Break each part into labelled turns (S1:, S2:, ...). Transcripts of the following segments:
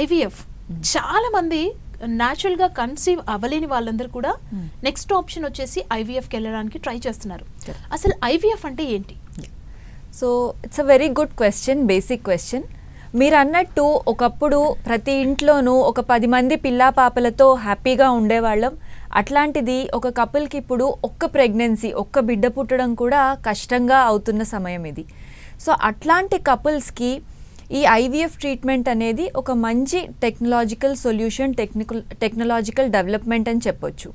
S1: IVF. చాలా మంది న్యాచురల్గా కన్సీవ్ అవ్వలేని వాళ్ళందరూ కూడా నెక్స్ట్ ఆప్షన్ వచ్చేసి ఐవీఎఫ్కి వెళ్ళడానికి ట్రై చేస్తున్నారు. అసలు ఐవీఎఫ్ అంటే ఏంటి?
S2: So it's a very good question basic question మీరు అన్నట్టు ఒకప్పుడు ప్రతి ఇంట్లోనూ ఒక పది మంది పిల్లా పాపలతో హ్యాపీగా ఉండేవాళ్ళం. అట్లాంటిది ఒక కపుల్కి ఇప్పుడు ఒక్క ప్రెగ్నెన్సీ ఒక్క బిడ్డ పుట్టడం కూడా కష్టంగా అవుతున్న సమయం ఇది. సో అట్లాంటి కపుల్స్కి ఈ ఐవీఎఫ్ ట్రీట్మెంట్ అనేది ఒక మంచి technological solution technical technological development అని చెప్పొచ్చు.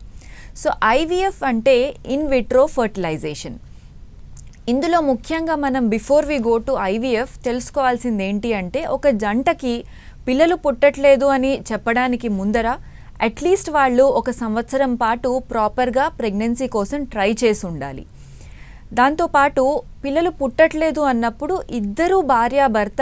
S2: సో ఐవీఎఫ్ అంటే ఇన్ విట్రో ఫర్టిలైజేషన్. ఇందులో ముఖ్యంగా మనం before we go to IVF తెలుసుకోవాల్సింది ఏంటి అంటే ఒక జంటకి పిల్లలు పుట్టట్లేదు అని చెప్పడానికి ముందర అట్లీస్ట్ వాళ్ళు ఒక సంవత్సరం పాటు ప్రాపర్గా ప్రెగ్నెన్సీ కోసం ట్రై చేసి ఉండాలి. దాంతోపాటు పిల్లలు పుట్టట్లేదు అన్నప్పుడు ఇద్దరు భార్యాభర్త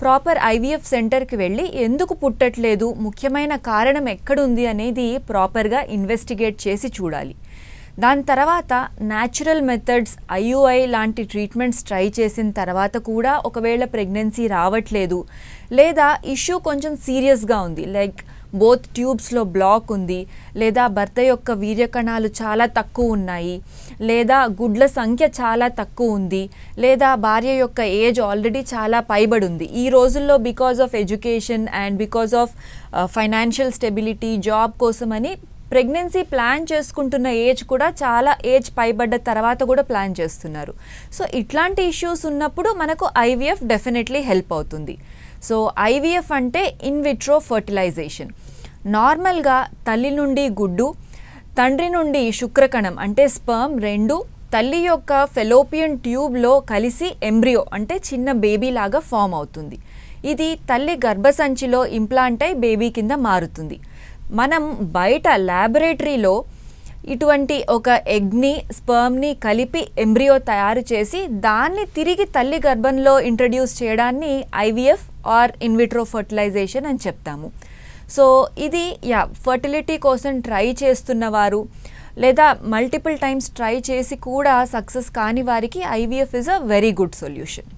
S2: ప్రాపర్ ఐవీఎఫ్ సెంటర్కి వెళ్ళి ఎందుకు పుట్టట్లేదు ముఖ్యమైన కారణం ఎక్కడుంది అనేది ప్రాపర్గా ఇన్వెస్టిగేట్ చేసి చూడాలి. దాని తర్వాత న్యాచురల్ మెథడ్స్ ఐయుఐ లాంటి ట్రీట్మెంట్స్ ట్రై చేసిన తర్వాత కూడా ఒకవేళ ప్రెగ్నెన్సీ రావట్లేదు లేదా ఇష్యూ కొంచెం సీరియస్గా ఉంది. లైక్ బోత్ ట్యూబ్స్లో బ్లాక్ ఉంది లేదా భర్త యొక్క వీర్యకణాలు చాలా తక్కువ ఉన్నాయి లేదా గుడ్ల సంఖ్య చాలా తక్కువ ఉంది లేదా భార్య యొక్క ఏజ్ ఆల్రెడీ చాలా పైబడి ఉంది. ఈ రోజుల్లో because of education and because of financial stability job కోసమని ప్రెగ్నెన్సీ ప్లాన్ చేసుకుంటున్న ఏజ్ కూడా చాలా ఏజ్ పైబడ్డ తర్వాత కూడా ప్లాన్ చేస్తున్నారు. సో ఇట్లాంటి ఇష్యూస్ ఉన్నప్పుడు మనకు ఐవీఎఫ్ డెఫినెట్లీ హెల్ప్ అవుతుంది. సో ఐవీఎఫ్ అంటే ఇన్విట్రో ఫర్టిలైజేషన్. నార్మల్గా తల్లి నుండి గుడ్డు తండ్రి నుండి శుక్రకణం అంటే స్పర్మ్ రెండు తల్లి యొక్క ఫెలోపియన్ ట్యూబ్లో కలిసి ఎంబ్రియో అంటే చిన్న బేబీ లాగా ఫామ్ అవుతుంది. ఇది తల్లి గర్భసంచిలో ఇంప్లాంట్ అయి బేబీ కింద మారుతుంది. మనం బయట ల్యాబొరేటరీలో ఇటువంటి ఒక ఎగ్ని స్పర్మ్ని కలిపి ఎంబ్రియో తయారు చేసి దాన్ని తిరిగి తల్లి గర్భంలో ఇంట్రడ్యూస్ చేయడాన్ని ఐవీఎఫ్ ఆర్ ఇన్విట్రో ఫర్టిలైజేషన్ అని చెప్తాము. సో ఇది యా ఫర్టిలిటీ కోసం ట్రై చేస్తున్న వారు లేదా మల్టిపుల్ టైమ్స్ ట్రై చేసి కూడా సక్సెస్ కాని వారికి IVF is a very good solution